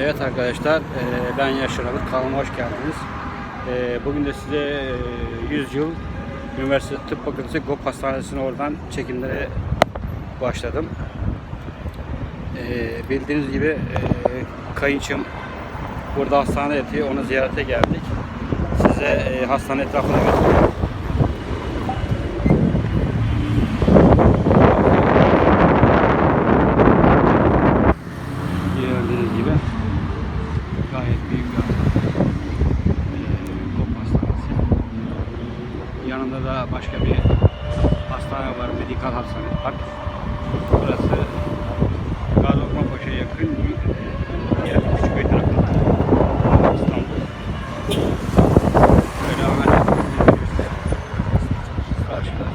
Evet arkadaşlar, e, ben Yaşar Alık, kanalıma hoş geldiniz. E, Bugün de size e, 100 yıl Üniversite Tıp Fakültesi GOP Hastanesi'ne oradan çekimlere başladım. E, Bildiğiniz gibi e, kayınçım burada hastanede yatıyor, onu ziyarete geldik. Size e, hastane etrafını göstereyim. Gördüğünüz gibi gayet büyük bir hastane. Ee, GOP hastanesi. Yanında da başka bir hastane var, medikal hastane park. Burası Gaziokmapaşa'ya yakın bir yer, Küçükköy tarafında. İstanbul. Böyle hemen karşıda.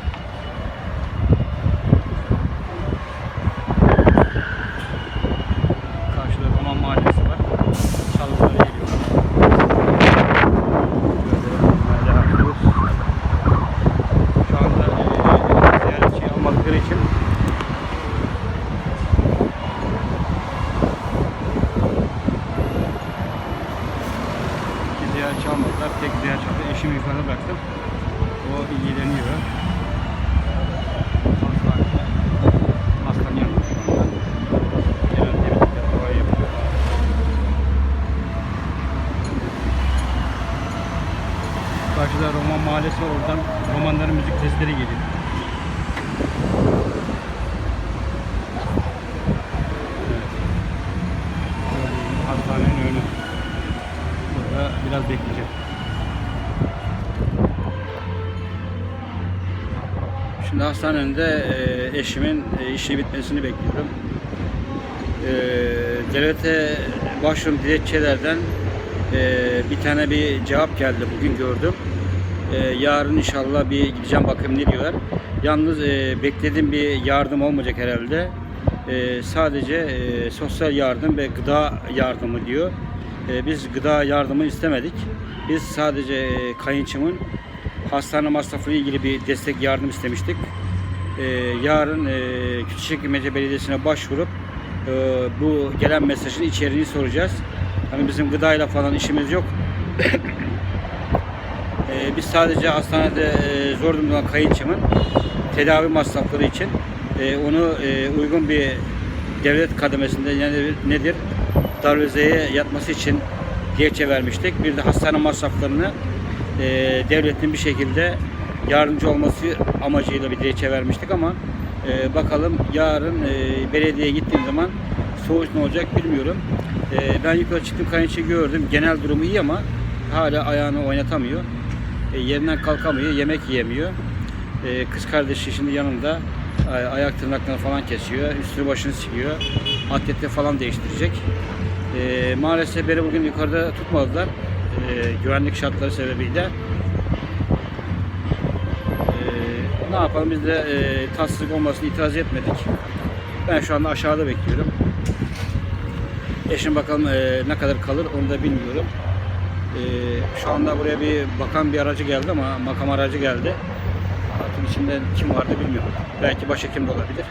Karşıda Roman Mahallesi var. Çalılara geliyorlar. Böyle hala yapıyoruz. Şu anda e, ziyaretçi almadıkları için iki ziyaretçi almadılar. Tek Eşimi yukarıda bıraktım. O ilgileniyor. Falan yapıyor. Karşıda Roman mahallesi var. Oradan romanların müzik sesleri geliyor. Biraz bekleyeceğim. Şimdi hastanenin önünde e, eşimin e, işi bitmesini bekliyorum. E, devlete başvurum dilekçelerden e, bir tane bir cevap geldi bugün gördüm. E, yarın inşallah bir gideceğim bakayım ne diyorlar. Yalnız e, beklediğim bir yardım olmayacak herhalde. E, sadece e, sosyal yardım ve gıda yardımı diyor. E, biz gıda yardımı istemedik. Biz sadece e, kayınçımın hastane masrafı ilgili bir destek yardım istemiştik. E, yarın e, Küçükçekmece Belediyesi'ne başvurup e, bu gelen mesajın içeriğini soracağız. Hani bizim gıdayla falan işimiz yok. E, biz sadece hastanede e, zor durumda kayınçımın tedavi masrafları için e, onu e, uygun bir devlet kademesinde yani nedir? Darülze'ye yatması için dilekçe vermiştik. Bir de hastane masraflarını e, devletin bir şekilde yardımcı olması amacıyla bir dilekçe vermiştik ama e, bakalım yarın e, belediyeye gittiğim zaman sonuç ne olacak bilmiyorum. E, ben yukarı çıktım kayınçı gördüm. Genel durumu iyi ama hala ayağını oynatamıyor. E, yerinden kalkamıyor, yemek yiyemiyor. E, kız kardeşi şimdi yanında e, ayak tırnaklarını falan kesiyor. Üstünü başını siliyor. Atleti falan değiştirecek. E, maalesef beni bugün yukarıda tutmadılar. E, güvenlik şartları sebebiyle. E, ne yapalım biz de e, tatsızlık olmasını itiraz etmedik. Ben şu anda aşağıda bekliyorum. Eşim bakalım e, ne kadar kalır onu da bilmiyorum. E, şu anda buraya bir bakan bir aracı geldi ama makam aracı geldi. Artık içinde kim vardı bilmiyorum. Belki başhekim de olabilir.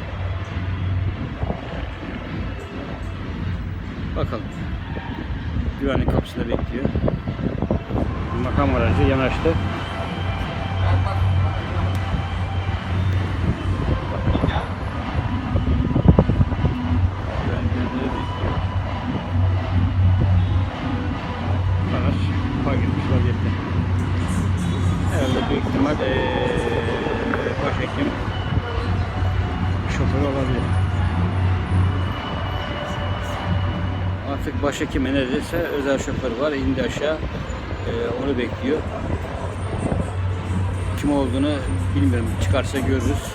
Bakalım. Güvenlik kapısında bekliyor. Makam aracı yanaştı. Araç park etmiş vaziyette. Herhalde büyük ihtimal eee başhekim şoförü olabilir. Artık başhekime ne dediyse özel şoför var. indi aşağı. Eee, onu bekliyor. Kim olduğunu bilmiyorum. Çıkarsa görürüz.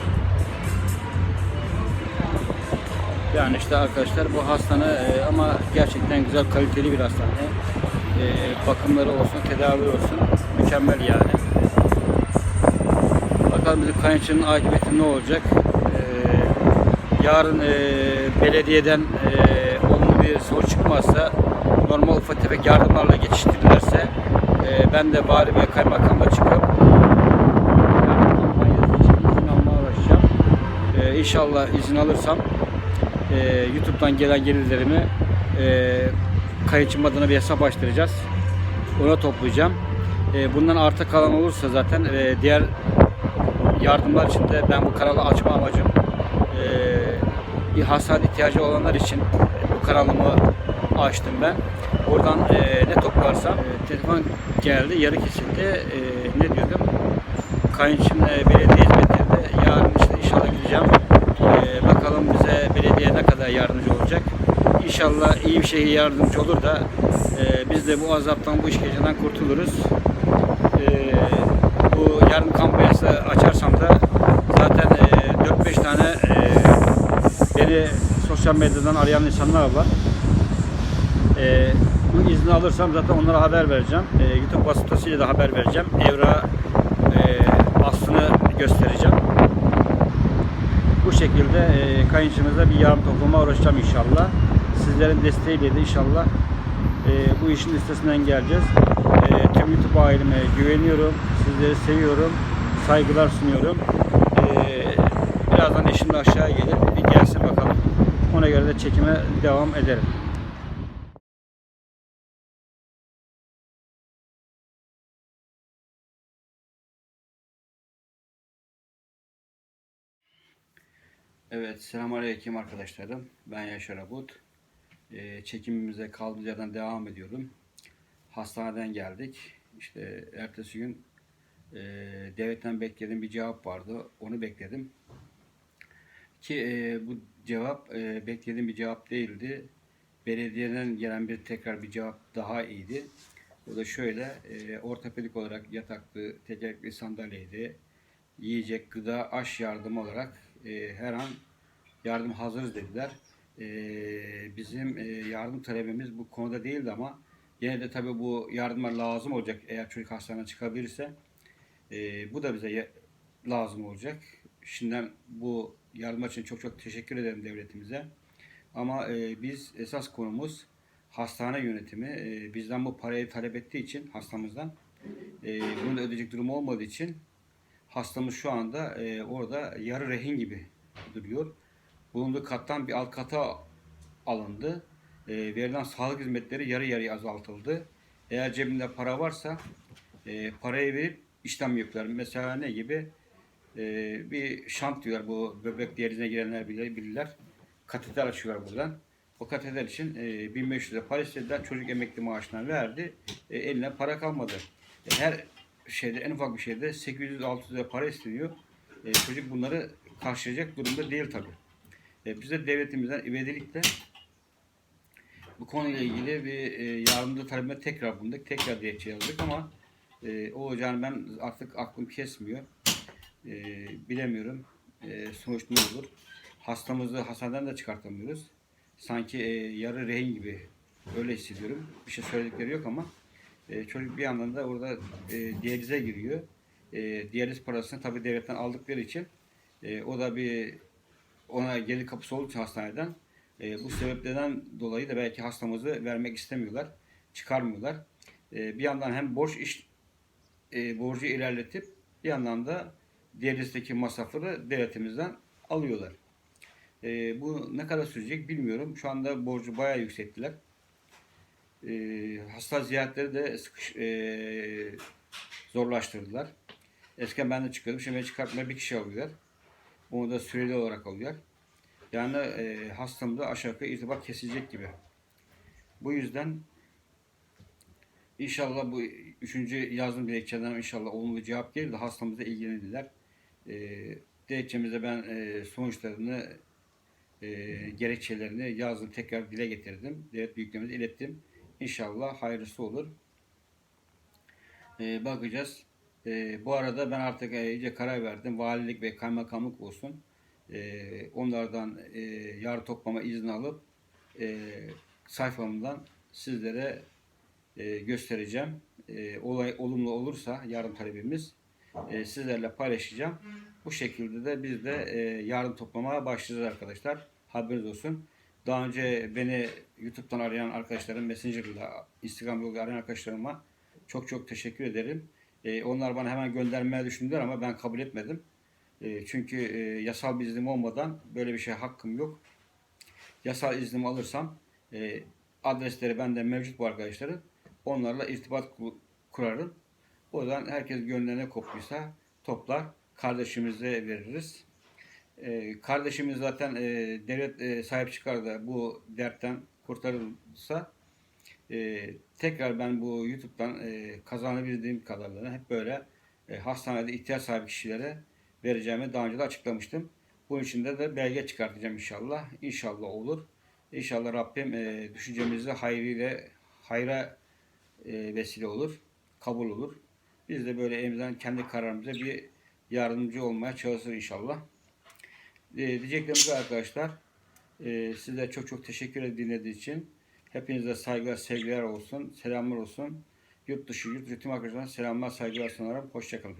Yani işte arkadaşlar bu hastane e, ama gerçekten güzel kaliteli bir hastane. E, bakımları olsun, tedavi olsun mükemmel yani. Bakalım bizim kayınçının akıbeti ne olacak? E, yarın e, belediyeden e, olumlu bir sonuç çıkmazsa normal ufak tefek yardımlarla geçiştirirlerse e, ben de bari bir kaymakamla çıkıp izin almaya uğraşacağım. E, inşallah izin alırsam e, YouTube'dan gelen gelirlerimi e, kayınçım adına bir hesap açtıracağız. Ona toplayacağım. E, bundan arta kalan olursa zaten e, diğer yardımlar için de ben bu kanalı açma amacım e, bir hasat ihtiyacı olanlar için bu kanalımı açtım ben. Buradan e, ne toplarsam e, telefon geldi yarı kesildi. E, ne diyordum? Kayınçım e, belediye hizmetlerinde yarın işte inşallah gideceğim. E, bakalım bize belediye ne kadar yardımcı olacak. İnşallah iyi bir şeye yardımcı olur da e, biz de bu azaptan bu işkenceden kurtuluruz. E, bu yarın kampanyası açarsam da zaten e, 4-5 tane e, beni sosyal medyadan arayan insanlar var. E, bu izni alırsam zaten onlara haber vereceğim. E, YouTube vasıtasıyla da haber vereceğim. Evra e, aslını göstereceğim. Bu şekilde e, kayınçımızla bir yarım topluma uğraşacağım inşallah. Sizlerin desteğiyle de inşallah e, bu işin üstesinden geleceğiz. E, tüm YouTube aileme güveniyorum. Sizleri seviyorum. Saygılar sunuyorum. E, birazdan eşim de aşağıya gelir. Bir gelsin bakalım. Ona göre de çekime devam ederim. Evet, selamünaleyküm arkadaşlarım. Ben Yaşar Abut. Ee, çekimimize kaldığımız yerden devam ediyorum. Hastaneden geldik. İşte ertesi gün e, devletten beklediğim bir cevap vardı. Onu bekledim. Ki e, bu cevap e, beklediğim bir cevap değildi. Belediyeden gelen bir tekrar bir cevap daha iyiydi. O da şöyle, e, ortopedik olarak yataklı, tekerlekli sandalyeydi. Yiyecek, gıda, aş yardımı olarak e, her an yardım hazırız dediler. E, bizim e, yardım talebimiz bu konuda değildi ama yine de tabii bu yardıma lazım olacak eğer çocuk hastaneden çıkabilirse. E, bu da bize lazım olacak. Şimdiden bu yardım için çok çok teşekkür ederim devletimize. Ama e, biz esas konumuz hastane yönetimi. E, bizden bu parayı talep ettiği için hastamızdan e, bunu da ödeyecek durum olmadığı için hastamız şu anda e, orada yarı rehin gibi duruyor. Bulunduğu kattan bir alt kata alındı. E, verilen sağlık hizmetleri yarı yarıya azaltıldı. Eğer cebinde para varsa e, parayı verip işlem yapıyorlar. Mesela ne gibi? E, bir şant diyorlar bu böbrek diyalizine girenler bilir, bilirler. Kateter açıyorlar buradan. O kateter için e, 1500 lira para istediler. Çocuk emekli maaşından verdi. E, eline para kalmadı. E, her şeyde en ufak bir şeyde 800-600 lira para isteniyor. E, çocuk bunları karşılayacak durumda değil tabi. E, biz de devletimizden ivedilikle bu konuyla ilgili bir e, yardımcı talebine tekrar bulunduk. Tekrar dilekçe yazdık ama e, o olacağını ben artık aklım kesmiyor. E, bilemiyorum. E, sonuç ne olur? Hastamızı hastaneden de çıkartamıyoruz. Sanki e, yarı rehin gibi öyle hissediyorum. Bir şey söyledikleri yok ama e, çocuk bir yandan da orada e, diyalize giriyor. E, diyaliz parasını tabii devletten aldıkları için e, o da bir ona gelir kapısı olduğu için hastaneden e, bu sebeplerden dolayı da belki hastamızı vermek istemiyorlar, çıkarmıyorlar. E, bir yandan hem borç iş e, borcu ilerletip bir yandan da diyalizdeki masrafları devletimizden alıyorlar. E, bu ne kadar sürecek bilmiyorum. Şu anda borcu bayağı yükselttiler. E, hasta ziyaretleri de sıkış, e, zorlaştırdılar. Eskiden ben de çıkıyordum. Şimdi çıkartmaya bir kişi alıyorlar. Onu da süreli olarak alıyorlar. Yani e, hastamda aşağı yukarı irtibat kesilecek gibi. Bu yüzden inşallah bu üçüncü yazdım dilekçeden inşallah olumlu cevap gelir de hastamızla ilgilenirler. E, dilekçemizde ben e, sonuçlarını e, gerekçelerini yazdım tekrar dile getirdim. Devlet büyüklerimize ilettim. İnşallah hayırlısı olur. E, bakacağız. E, bu arada ben artık e, iyice karar verdim. Valilik ve kaymakamlık olsun. E, onlardan e, yarı toplama izni alıp e, sayfamdan sizlere e, göstereceğim. E, olay olumlu olursa yardım talebimiz e, sizlerle paylaşacağım. Bu şekilde de biz de e, yardım toplamaya başlayacağız arkadaşlar. Haberiniz olsun. Daha önce beni YouTube'dan arayan arkadaşlarım, Messenger'da, Instagram yoluyla arayan arkadaşlarıma çok çok teşekkür ederim. E, onlar bana hemen göndermeye düşündüler ama ben kabul etmedim. E, çünkü e, yasal bir iznim olmadan böyle bir şey hakkım yok. Yasal iznimi alırsam e, adresleri bende mevcut bu arkadaşların. Onlarla irtibat ku- kurarım. O yüzden herkes gönlüne koptuysa toplar kardeşimize veririz. Ee, kardeşimiz zaten e, devlet e, sahip çıkar da bu dertten kurtarılsa e, tekrar ben bu YouTube'dan e, kazanabildiğim kadarıyla hep böyle e, hastanede ihtiyaç sahibi kişilere vereceğimi daha önce de açıklamıştım. Bunun için de, de belge çıkartacağım inşallah. İnşallah olur. İnşallah Rabbim e, düşüncemizi hayrıyla hayra e, vesile olur, kabul olur. Biz de böyle elimizden kendi kararımıza bir yardımcı olmaya çalışırız inşallah. E, diyeceklerim bu arkadaşlar. E, size çok çok teşekkür dinlediğiniz için. Hepinize saygılar, sevgiler olsun, selamlar olsun. Yurt dışı, yurt dışı tüm arkadaşlarına selamlar, saygılar sunarım. Hoşçakalın.